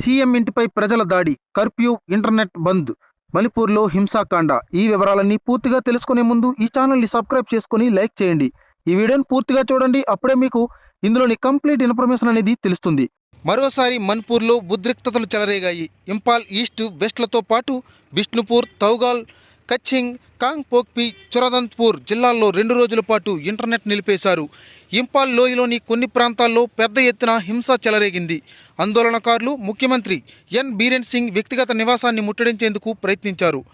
CM ఇంటిపై ప్రజల దాడి కర్ఫ్యూ ఇంటర్నెట్ బంద్. మణిపూర్లో హింసాకాండ. ఈ వివరాలన్నీ పూర్తిగా తెలుసుకునే ముందు ఈ ఛానల్ని సబ్స్క్రైబ్ చేసుకుని లైక్ చేయండి. ఈ వీడియోని పూర్తిగా చూడండి. అప్పుడే మీకు ఇందులోని కంప్లీట్ ఇన్ఫర్మేషన్ అనేది తెలుస్తుంది. మరోసారి మణిపూర్లో ఉద్రిక్తతలు చెలరేగాయి. ఇంపాల్ ఈస్ట్ వెస్ట్లతో పాటు బిష్ణుపూర్ తౌగాల్ కచ్చింగ్ కాంగ్పోక్పి చురదంత్పూర్ జిల్లాల్లో రెండు రోజుల పాటు ఇంటర్నెట్ నిలిపేశారు. ఇంపాల్ లోయలోని కొన్ని ప్రాంతాల్లో పెద్ద ఎత్తున హింస చెలరేగింది. ఆందోళనకారులు ముఖ్యమంత్రి ఎన్ బీరెన్ సింగ్ వ్యక్తిగత నివాసాన్ని ముట్టడించేందుకు ప్రయత్నించారు.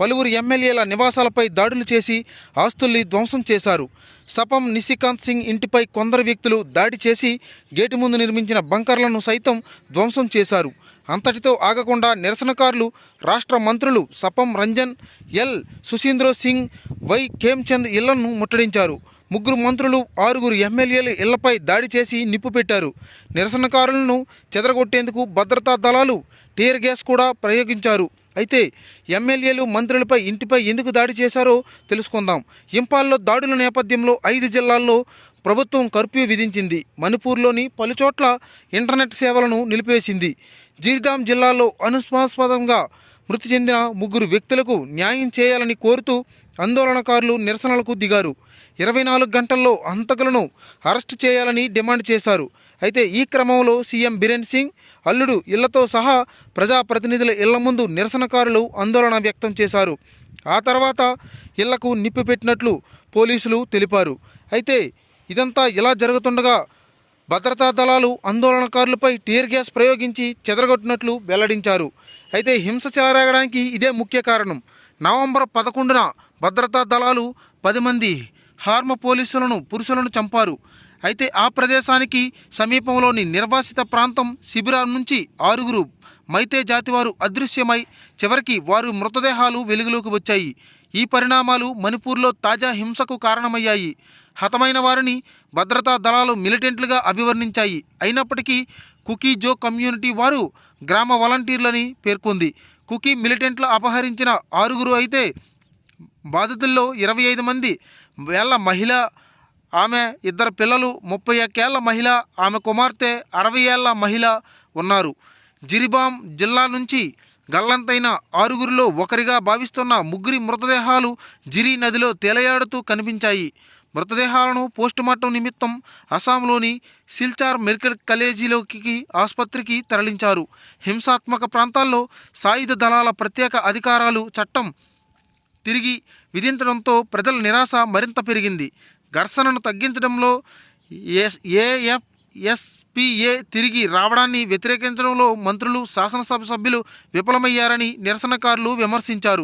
పలువురు ఎమ్మెల్యేల నివాసాలపై దాడులు చేసి ఆస్తుల్ని ధ్వంసం చేశారు. సపం నిశికాంత్ సింగ్ ఇంటిపై కొందరు వ్యక్తులు దాడి చేసి గేటు ముందు నిర్మించిన బంకర్లను సైతం ధ్వంసం చేశారు. అంతటితో ఆగకుండా నిరసనకారులు రాష్ట్ర మంత్రులు సపం రంజన్ ఎల్ సుశీంద్ర సింగ్ వై ఖేమ్చంద్ ఇళ్ళను ముట్టడించారు. ముగ్గురు మంత్రులు ఆరుగురు ఎమ్మెల్యేలు ఇళ్ళపై దాడి చేసి నిప్పు పెట్టారు. నిరసనకారులను చెదరగొట్టేందుకు భద్రతా దళాలు టీయర్ గ్యాస్ కూడా ప్రయోగించారు. అయితే ఎమ్మెల్యేలు మంత్రులపై ఇంటిపై ఎందుకు దాడి చేశారో తెలుసుకుందాం. ఇంపాల్లో దాడుల నేపథ్యంలో ఐదు జిల్లాల్లో ప్రభుత్వం కర్ఫ్యూ విధించింది. మణిపూర్లోని పలుచోట్ల ఇంటర్నెట్ సేవలను నిలిపేసింది జీర్గాం జిల్లాలో అనుస్మాస్పదంగా మృతి చెందిన ముగ్గురు వ్యక్తులకు న్యాయం చేయాలని కోరుతూ ఆందోళనకారులు నిరసనలకు దిగారు. ఇరవై నాలుగు గంటల్లో హంతకులను అరెస్టు చేయాలని డిమాండ్ చేశారు. అయితే ఈ క్రమంలో సీఎం బిరేన్ సింగ్ అల్లుడు ఇళ్ళతో సహా ప్రజాప్రతినిధుల ఇళ్ళ ముందు నిరసనకారులు ఆందోళన వ్యక్తం చేశారు. ఆ తర్వాత ఇళ్ళకు నిప్పు పెట్టినట్లు పోలీసులు తెలిపారు. అయితే ఇదంతా ఇలా జరుగుతుండగా భద్రతా దళాలు ఆందోళనకారులపై టీయర్ గ్యాస్ ప్రయోగించి చెదరగొట్టినట్లు వెల్లడించారు. అయితే హింస చెలరేగడానికి ఇదే ముఖ్య కారణం. నవంబర్ పదకొండున భద్రతా దళాలు పది మంది హార్మ పోలీసులను పురుషులను చంపారు. అయితే ఆ ప్రదేశానికి సమీపంలోని నిర్వాసిత ప్రాంతం శిబిరాల నుంచి ఆరుగురు మైతే జాతివారు అదృశ్యమై చివరికి వారి మృతదేహాలు వెలుగులోకి వచ్చాయి. ఈ పరిణామాలు మణిపూర్లో తాజా హింసకు కారణమయ్యాయి. హతమైన వారిని భద్రతా దళాలు మిలిటెంట్లుగా అభివర్ణించాయి. అయినప్పటికీ కుకీ జో కమ్యూనిటీ వారు గ్రామ వాలంటీర్లని పేర్కొంది. కుకీ మిలిటెంట్లు అపహరించిన ఆరుగురు అయితే బాధితుల్లో ఇరవై ఐదు మంది వేళ్ళ మహిళ ఆమె ఇద్దరు పిల్లలు ముప్పై ఒక్కేళ్ళ మహిళ ఆమె కుమార్తె అరవై ఏళ్ళ మహిళ ఉన్నారు. జిరిబామ్ జిల్లా నుంచి గల్లంతైన ఆరుగురిలో ఒకరిగా భావిస్తున్న ముగ్గురి మృతదేహాలు జిరి నదిలో తేలయాడుతూ కనిపించాయి. మృతదేహాలను పోస్టుమార్టం నిమిత్తం అస్సాంలోని సిల్చార్ మెడికల్ కాలేజీలోకి ఆసుపత్రికి తరలించారు. హింసాత్మక ప్రాంతాల్లో సాయుధ దళాల ప్రత్యేక అధికారాలు చట్టం తిరిగి విధించడంతో ప్రజల నిరాశ మరింత పెరిగింది. ఘర్షణను తగ్గించడంలో ఎస్ ఏఎఫ్ ఎస్పీఏ తిరిగి రావడాన్ని వ్యతిరేకించడంలో మంత్రులు శాసనసభ సభ్యులు విఫలమయ్యారని నిరసనకారులు విమర్శించారు.